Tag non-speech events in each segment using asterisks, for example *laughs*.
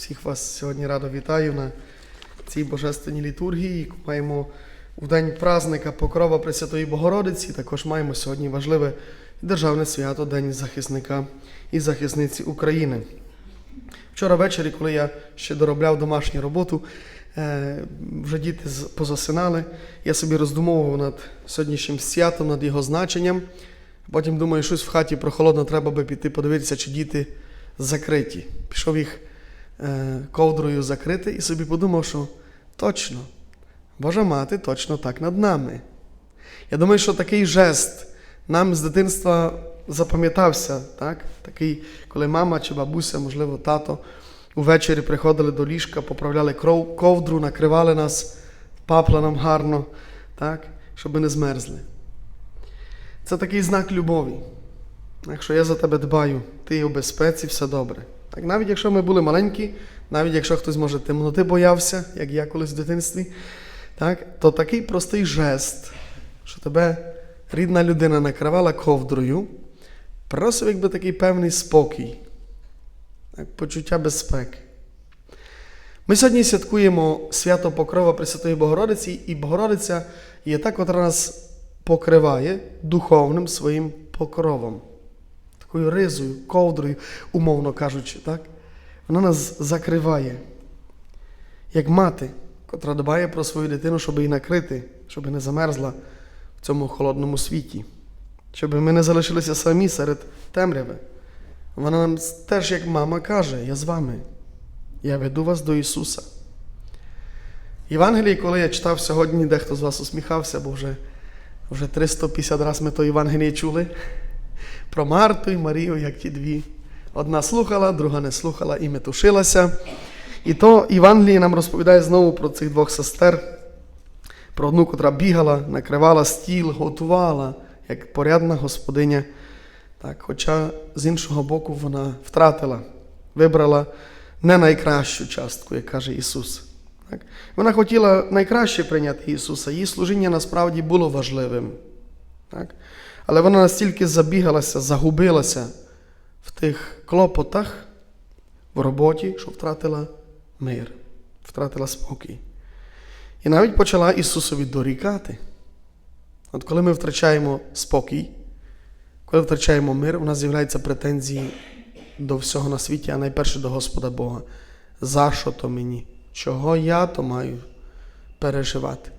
Всіх вас сьогодні радо вітаю на цій божественній літургії. Маємо в день празника Покрова Пресвятої Богородиці. Також маємо сьогодні важливе державне свято День захисника і захисниці України. Вчора ввечері, коли я ще доробляв домашню роботу, е, вже діти позасинали, я собі роздумовував над сьогоднішнім святом, над його значенням. Потім думаю, щось в хаті прохолодно, треба би піти подивитися, чи діти закриті. Пішов їх ковдрою закрити і собі подумав, що точно, Божа мати точно так над нами. Я думаю, що такий жест нам з дитинства запам'ятався, так? такий, коли мама чи бабуся, можливо, тато увечері приходили до ліжка, поправляли кров, ковдру, накривали нас папланом гарно, так? щоб не змерзли. Це такий знак любові. Якщо я за тебе дбаю, ти у безпеці, все добре. Так, навіть якщо ми були маленькі, навіть якщо хтось може темноти боявся, як я колись в дитинстві, так, то такий простий жест, що тебе рідна людина накривала ковдрою, просив якби такий певний спокій, так, почуття безпеки. Ми сьогодні святкуємо свято Покрова Пресвятої Богородиці, і Богородиця є та, котра нас покриває духовним своїм покровом, такою ризою, ковдрою, умовно кажучи, так? Вона нас закриває, як мати, котра дбає про свою дитину, щоб її накрити, щоб не замерзла в цьому холодному світі, щоб ми не залишилися самі серед темряви. Вона нам теж, як мама, каже: Я з вами, я веду вас до Ісуса. Євангелії, коли я читав сьогодні, дехто з вас усміхався, бо вже, вже 350 разів ми то Євангеліє чули про Марту і Марію, як ті дві. Одна слухала, друга не слухала і метушилася. І то Євангеліє нам розповідає знову про цих двох сестер, про одну, котра бігала, накривала стіл, готувала, як порядна господиня. Так, хоча з іншого боку вона втратила, вибрала не найкращу частку, як каже Ісус. Так? Вона хотіла найкраще прийняти Ісуса, її служіння насправді було важливим. Так? Але вона настільки забігалася, загубилася в тих клопотах в роботі, що втратила мир, втратила спокій. І навіть почала Ісусові дорікати. От коли ми втрачаємо спокій, коли втрачаємо мир, у нас з'являються претензії до всього на світі, а найперше до Господа Бога. За що то мені? Чого я то маю переживати?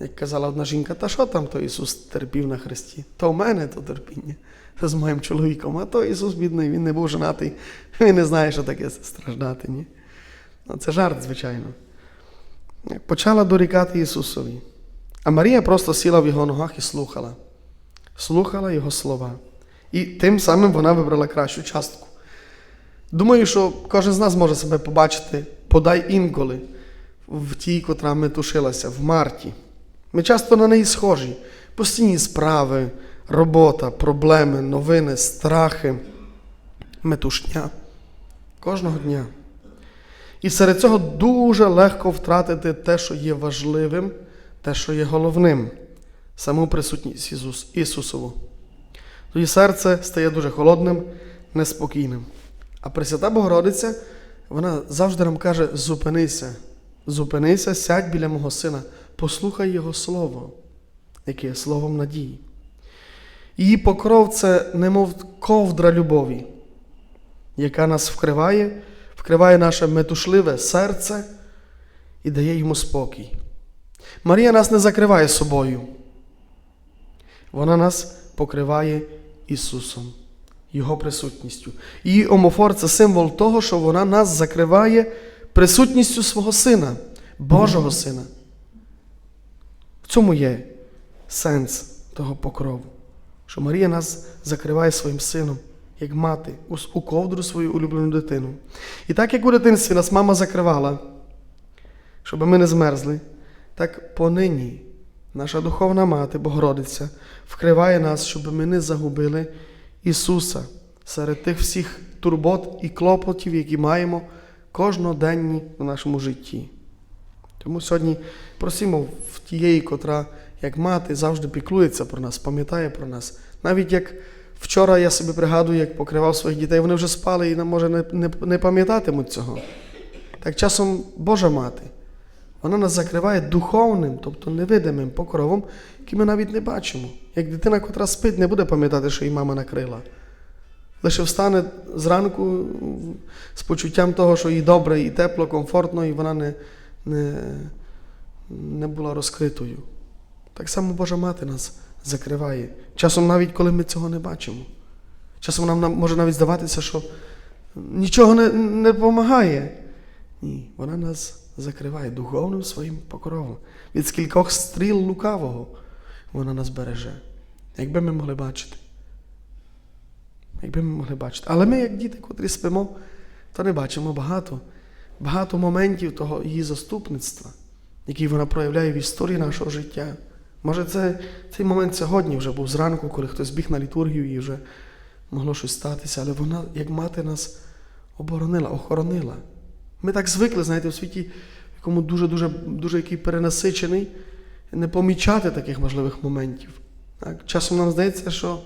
Як казала одна жінка, та що там то Ісус терпів на хресті? То в мене то терпіння. *laughs* З моїм чоловіком, а то Ісус, бідний, він не був женатий, *laughs* він не знає, що таке страждати. Ні? Ну, це жарт, звичайно. Почала дорікати Ісусові. А Марія просто сіла в його ногах і слухала. Слухала Його слова. І тим самим вона вибрала кращу частку. Думаю, що кожен з нас може себе побачити, подай інколи в тій, котра метушилася, в Марті. Ми часто на неї схожі. Постійні справи, робота, проблеми, новини, страхи, метушня. Кожного дня. І серед цього дуже легко втратити те, що є важливим, те, що є головним, саму присутність Ісус, Ісусову. Тоді серце стає дуже холодним, неспокійним. А Пресвята Богородиця, вона завжди нам каже: зупинися, зупинися, сядь біля мого сина, послухай Його Слово, яке є словом надії. Її покров це немов ковдра любові, яка нас вкриває, вкриває наше метушливе серце і дає йому спокій. Марія нас не закриває собою. Вона нас покриває Ісусом, Його присутністю. Її омофор це символ того, що вона нас закриває присутністю свого Сина, Божого Сина. В цьому є сенс того покрову, що Марія нас закриває своїм сином, як мати, у- ковдру свою улюблену дитину. І так як у дитинстві нас мама закривала, щоб ми не змерзли, так понині наша духовна мати, Богородиця, вкриває нас, щоб ми не загубили Ісуса серед тих всіх турбот і клопотів, які маємо кожноденні в нашому житті. Тому сьогодні просимо в тієї, котра, як мати, завжди піклується про нас, пам'ятає про нас, навіть як Вчора я собі пригадую, як покривав своїх дітей, вони вже спали і може не, не, не пам'ятатимуть цього. Так часом Божа мати, вона нас закриває духовним, тобто невидимим покровом, який ми навіть не бачимо. Як дитина, котра спить, не буде пам'ятати, що її мама накрила. Лише встане зранку з почуттям того, що їй добре, і тепло, комфортно, і вона не, не, не була розкритою. Так само Божа мати нас закриває. Часом навіть коли ми цього не бачимо. Часом нам, може навіть здаватися, що нічого не, не допомагає. Ні, вона нас закриває духовним своїм покровом. Від скількох стріл лукавого вона нас береже. Якби ми могли бачити. Якби ми могли бачити. Але ми, як діти, котрі спимо, то не бачимо багато, багато моментів того її заступництва, який вона проявляє в історії нашого життя. Може, це, цей момент сьогодні вже був зранку, коли хтось біг на літургію і вже могло щось статися, але вона, як мати, нас оборонила, охоронила. Ми так звикли, знаєте, у світі, в якому дуже-дуже дуже який перенасичений, не помічати таких важливих моментів. Так? Часом нам здається, що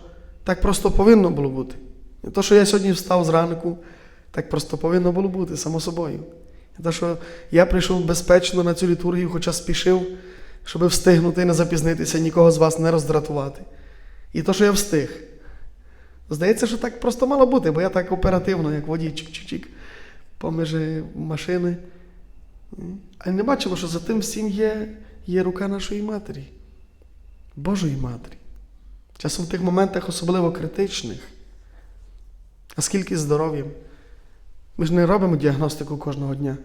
так просто повинно було бути. То, що я сьогодні встав зранку, так просто повинно було бути, само собою. Не те, що я прийшов безпечно на цю літургію, хоча спішив, щоб встигнути і не запізнитися, нікого з вас не роздратувати. І то, що я встиг. Здається, що так просто мало бути, бо я так оперативно, як водій, чик-чик-чик, поміж машини. А не бачимо, що за тим всім є, є рука нашої матері, Божої Матері. Часом в тих моментах особливо критичних. А скільки здоров'ям? Ми ж не робимо діагностику кожного дня.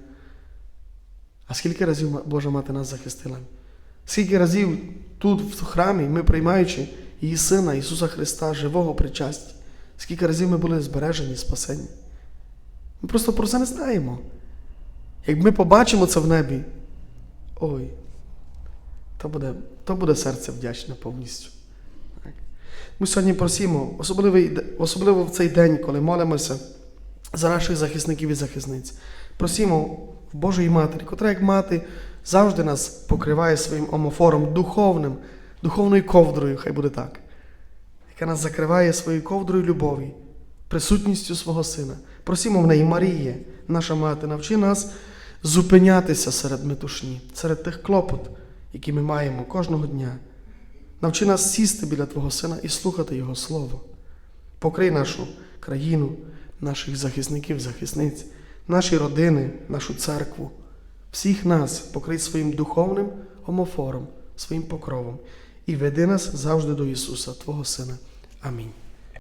А скільки разів Божа Мати нас захистила? Скільки разів тут, в храмі, ми приймаючи її Сина Ісуса Христа, живого причастя, скільки разів ми були збережені, спасені? Ми просто про це не знаємо. Як ми побачимо це в небі, ой, то буде, то буде серце вдячне повністю. Ми сьогодні просимо, особливо, в цей день, коли молимося за наших захисників і захисниць. Просимо в Божої Матері, котра, як мати, завжди нас покриває своїм омофором духовним, духовною ковдрою, хай буде так, яка нас закриває своєю ковдрою любові, присутністю свого Сина. Просимо в неї, Маріє, наша мати, навчи нас зупинятися серед метушні, серед тих клопот, які ми маємо кожного дня. Навчи нас сісти біля Твого Сина і слухати Його Слово. Покрий нашу країну, наших захисників, захисниць, наші родини, нашу церкву, всіх нас покрий своїм духовним омофором, своїм покровом і веди нас завжди до Ісуса, Твого Сина. Амінь.